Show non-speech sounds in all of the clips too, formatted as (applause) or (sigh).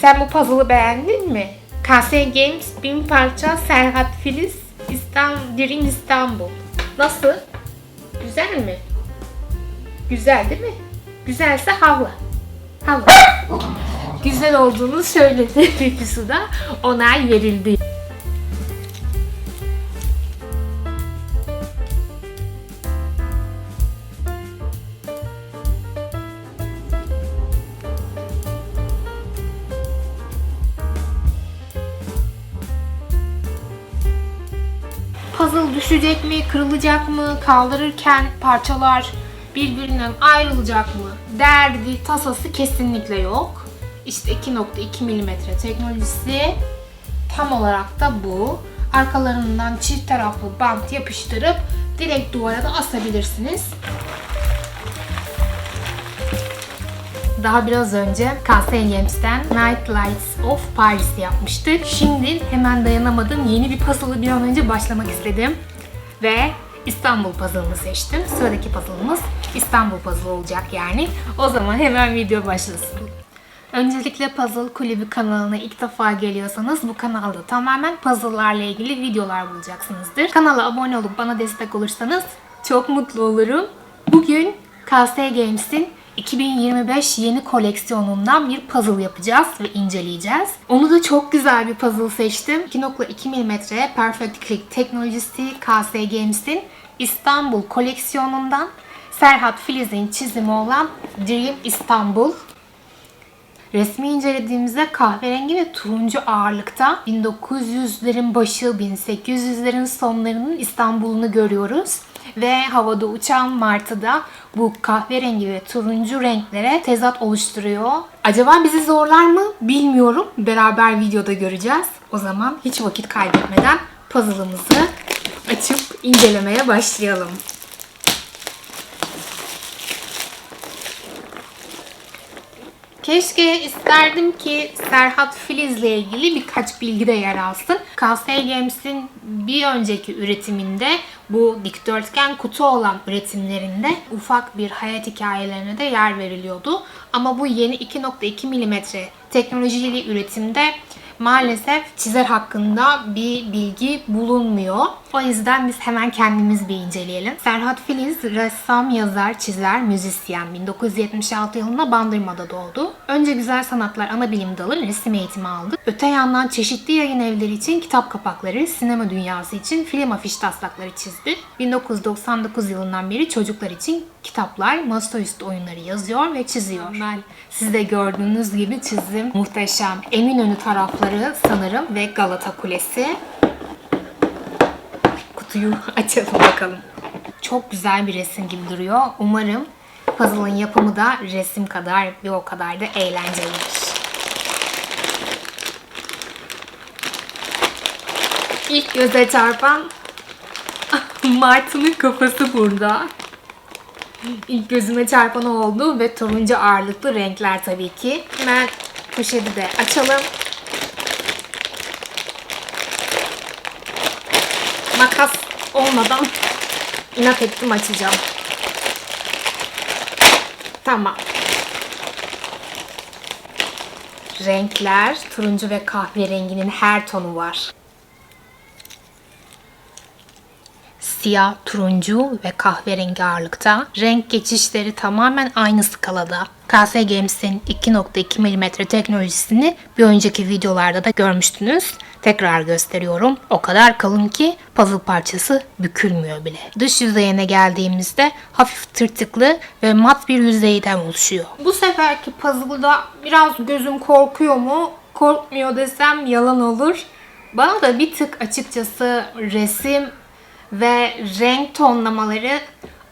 Sen bu puzzle'ı beğendin mi? KS Games bin parça Serhat Filiz İstanbul, Dream İstanbul. Nasıl? Güzel mi? Güzel değil mi? Güzelse havla. Havla. (laughs) Güzel olduğunu söyledi da onay verildi. Puzzle düşecek mi, kırılacak mı, kaldırırken parçalar birbirinden ayrılacak mı? Derdi, tasası kesinlikle yok. İşte 2.2 mm teknolojisi tam olarak da bu. Arkalarından çift taraflı bant yapıştırıp direkt duvara da asabilirsiniz. Daha biraz önce KS Games'ten Night Lights of Paris yapmıştık. Şimdi hemen dayanamadım. Yeni bir puzzle'ı bir an önce başlamak istedim. Ve İstanbul puzzle'ını seçtim. Sıradaki puzzle'ımız İstanbul puzzle olacak yani. O zaman hemen video başlasın. Öncelikle Puzzle Kulübü kanalına ilk defa geliyorsanız bu kanalda tamamen puzzle'larla ilgili videolar bulacaksınızdır. Kanala abone olup bana destek olursanız çok mutlu olurum. Bugün KS Games'in 2025 yeni koleksiyonundan bir puzzle yapacağız ve inceleyeceğiz. Onu da çok güzel bir puzzle seçtim. 2.2 mm Perfect Click teknolojisi KS Games'in İstanbul koleksiyonundan Serhat Filiz'in çizimi olan Dream İstanbul. Resmi incelediğimizde kahverengi ve turuncu ağırlıkta 1900'lerin başı 1800'lerin sonlarının İstanbul'unu görüyoruz. Ve havada uçan martı da bu kahverengi ve turuncu renklere tezat oluşturuyor. Acaba bizi zorlar mı bilmiyorum. Beraber videoda göreceğiz. O zaman hiç vakit kaybetmeden puzzle'ımızı açıp incelemeye başlayalım. Keşke isterdim ki Serhat Filiz'le ilgili birkaç bilgi de yer alsın. KS Games'in bir önceki üretiminde bu dikdörtgen kutu olan üretimlerinde ufak bir hayat hikayelerine de yer veriliyordu. Ama bu yeni 2.2 mm teknolojili üretimde maalesef çizer hakkında bir bilgi bulunmuyor. O yüzden biz hemen kendimiz bir inceleyelim. Serhat Filiz ressam, yazar, çizer, müzisyen. 1976 yılında Bandırma'da doğdu. Önce Güzel Sanatlar Anabilim Dalı resim eğitimi aldı. Öte yandan çeşitli yayın evleri için kitap kapakları, sinema dünyası için film afiş taslakları çizdi. 1999 yılından beri çocuklar için kitaplar, masaüstü oyunları yazıyor ve çiziyor. Ben siz de gördüğünüz gibi çizim muhteşem. Eminönü tarafları sanırım ve Galata Kulesi. Kutuyu açalım bakalım. Çok güzel bir resim gibi duruyor. Umarım puzzle'ın yapımı da resim kadar ve o kadar da eğlencelidir. İlk göze çarpan (laughs) Martı'nın kafası burada. İlk gözüme çarpan oldu ve turuncu ağırlıklı renkler tabii ki. Hemen poşeti de açalım. Makas olmadan inat ettim açacağım. Tamam. Renkler turuncu ve kahverenginin her tonu var. Siyah, turuncu ve kahverengi ağırlıkta. Renk geçişleri tamamen aynı skalada. KS Games'in 2.2 mm teknolojisini bir önceki videolarda da görmüştünüz. Tekrar gösteriyorum. O kadar kalın ki puzzle parçası bükülmüyor bile. Dış yüzeyine geldiğimizde hafif tırtıklı ve mat bir yüzeyden oluşuyor. Bu seferki puzzle'da biraz gözüm korkuyor mu? Korkmuyor desem yalan olur. Bana da bir tık açıkçası resim ve renk tonlamaları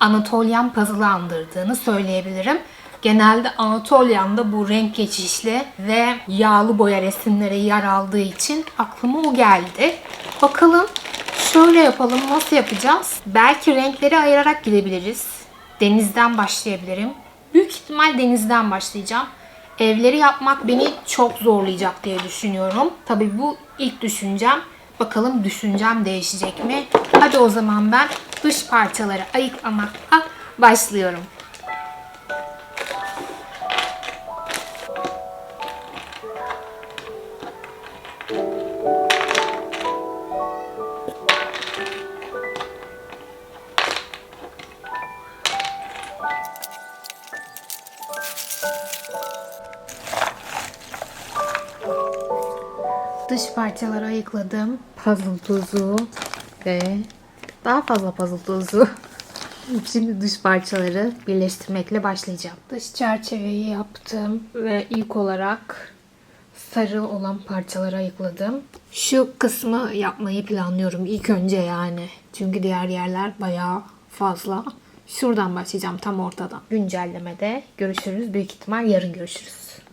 Anatolian puzzle'ı andırdığını söyleyebilirim. Genelde Anatolian'da bu renk geçişli ve yağlı boya resimlere yer aldığı için aklıma o geldi. Bakalım şöyle yapalım nasıl yapacağız? Belki renkleri ayırarak gidebiliriz. Denizden başlayabilirim. Büyük ihtimal denizden başlayacağım. Evleri yapmak beni çok zorlayacak diye düşünüyorum. Tabii bu ilk düşüncem. Bakalım düşüncem değişecek mi? Hadi o zaman ben dış parçaları ayıklamakla başlıyorum. Dış parçaları ayıkladım. Puzzle tuzu ve daha fazla puzzle tuzu. (laughs) Şimdi dış parçaları birleştirmekle başlayacağım. Dış çerçeveyi yaptım ve ilk olarak sarı olan parçaları ayıkladım. Şu kısmı yapmayı planlıyorum ilk önce yani. Çünkü diğer yerler bayağı fazla. Şuradan başlayacağım tam ortadan. Güncellemede görüşürüz. Büyük ihtimal yarın görüşürüz.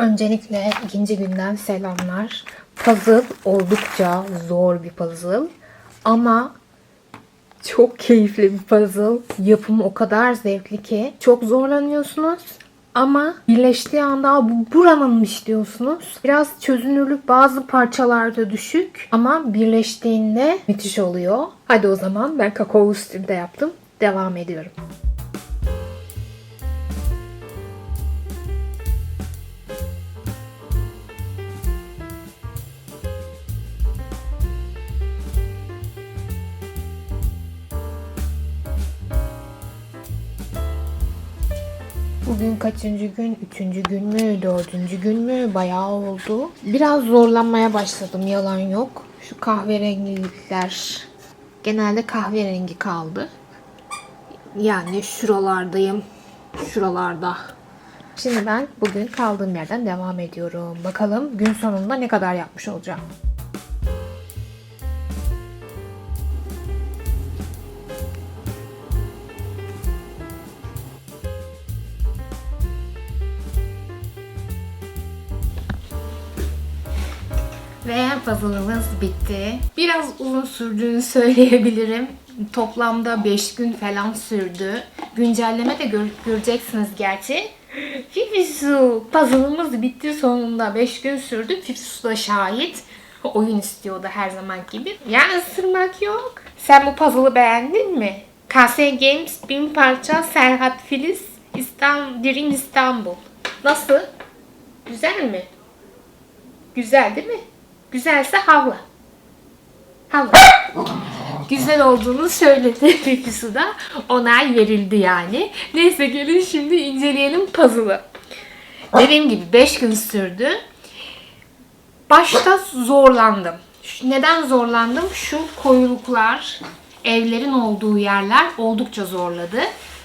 Öncelikle ikinci günden selamlar. Puzzle oldukça zor bir puzzle. Ama çok keyifli bir puzzle. Yapımı o kadar zevkli ki çok zorlanıyorsunuz. Ama birleştiği anda bu buranınmış diyorsunuz. Biraz çözünürlük bazı parçalarda düşük ama birleştiğinde müthiş oluyor. Hadi o zaman ben kakao üstünde yaptım. Devam ediyorum. Bugün kaçıncı gün? Üçüncü gün mü? Dördüncü gün mü? Bayağı oldu. Biraz zorlanmaya başladım. Yalan yok. Şu kahverengilikler genelde kahverengi kaldı. Yani şuralardayım. Şuralarda. Şimdi ben bugün kaldığım yerden devam ediyorum. Bakalım gün sonunda ne kadar yapmış olacağım. Puzzle'ımız bitti. Biraz uzun sürdüğünü söyleyebilirim. Toplamda 5 gün falan sürdü. Güncelleme de gör- göreceksiniz gerçi. Fifisu, puzzle'ımız bitti sonunda. 5 gün sürdü. Fifisu da şahit. Oyun istiyordu her zaman gibi. Yani ısırmak yok. Sen bu puzzle'ı beğendin mi? KS Games bin parça Serhat Filiz İstanbul, Dream İstanbul. Nasıl? Güzel mi? Güzel değil mi? Güzelse havla. Havla. Güzel olduğunu söyledi (laughs) Fifisu da. Onay verildi yani. Neyse gelin şimdi inceleyelim puzzle'ı. Dediğim gibi 5 gün sürdü. Başta zorlandım. Neden zorlandım? Şu koyuluklar, evlerin olduğu yerler oldukça zorladı.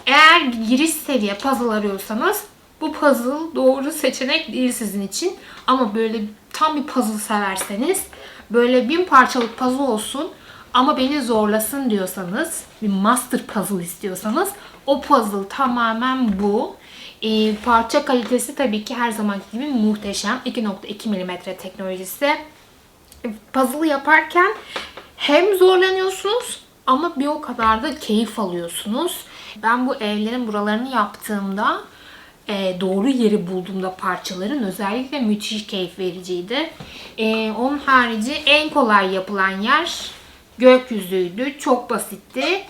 Eğer giriş seviye puzzle arıyorsanız bu puzzle doğru seçenek değil sizin için. Ama böyle tam bir puzzle severseniz böyle bin parçalık puzzle olsun ama beni zorlasın diyorsanız bir master puzzle istiyorsanız o puzzle tamamen bu. Ee, parça kalitesi tabii ki her zamanki gibi muhteşem. 2.2 mm teknolojisi. Puzzle yaparken hem zorlanıyorsunuz ama bir o kadar da keyif alıyorsunuz. Ben bu evlerin buralarını yaptığımda e, doğru yeri bulduğumda parçaların özellikle müthiş keyif vericiydi. E, onun harici en kolay yapılan yer gökyüzüydü. Çok basitti.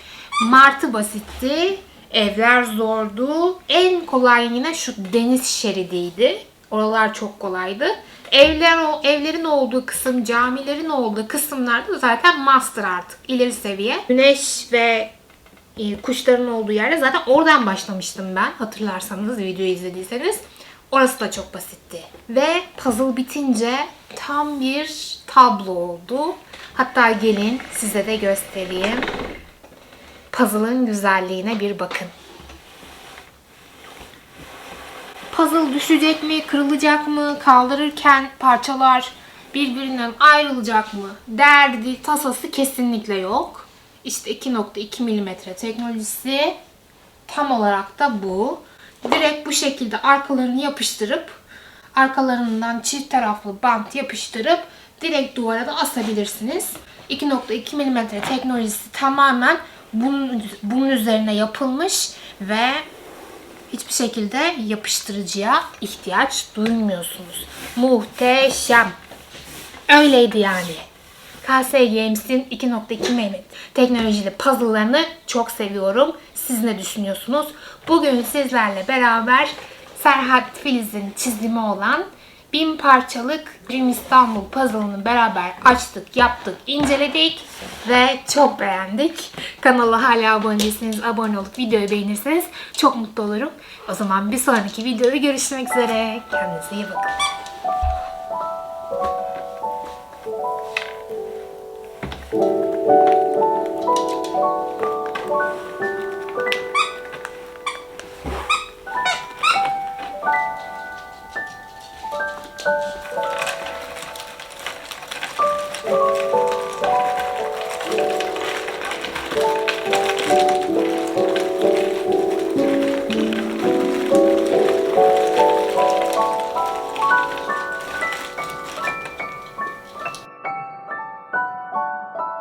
Martı basitti. Evler zordu. En kolay yine şu deniz şeridiydi. Oralar çok kolaydı. Evler, evlerin olduğu kısım, camilerin olduğu kısımlarda zaten master artık. ileri seviye. Güneş ve e, kuşların olduğu yerde zaten oradan başlamıştım ben. Hatırlarsanız videoyu izlediyseniz. Orası da çok basitti. Ve puzzle bitince tam bir tablo oldu. Hatta gelin size de göstereyim. Puzzle'ın güzelliğine bir bakın. Puzzle düşecek mi, kırılacak mı, kaldırırken parçalar birbirinden ayrılacak mı? Derdi, tasası kesinlikle yok. İşte 2.2 mm teknolojisi tam olarak da bu. Direkt bu şekilde arkalarını yapıştırıp arkalarından çift taraflı bant yapıştırıp direkt duvara da asabilirsiniz. 2.2 mm teknolojisi tamamen bunun, bunun üzerine yapılmış ve hiçbir şekilde yapıştırıcıya ihtiyaç duymuyorsunuz. Muhteşem. Öyleydi yani. KS Games'in 2.2 mm teknolojili puzzle'larını çok seviyorum. Siz ne düşünüyorsunuz? Bugün sizlerle beraber Serhat Filiz'in çizimi olan bin parçalık Dream İstanbul puzzle'ını beraber açtık, yaptık, inceledik ve çok beğendik. Kanala hala abone değilseniz abone olup videoyu beğenirseniz çok mutlu olurum. O zaman bir sonraki videoda görüşmek üzere. Kendinize iyi bakın.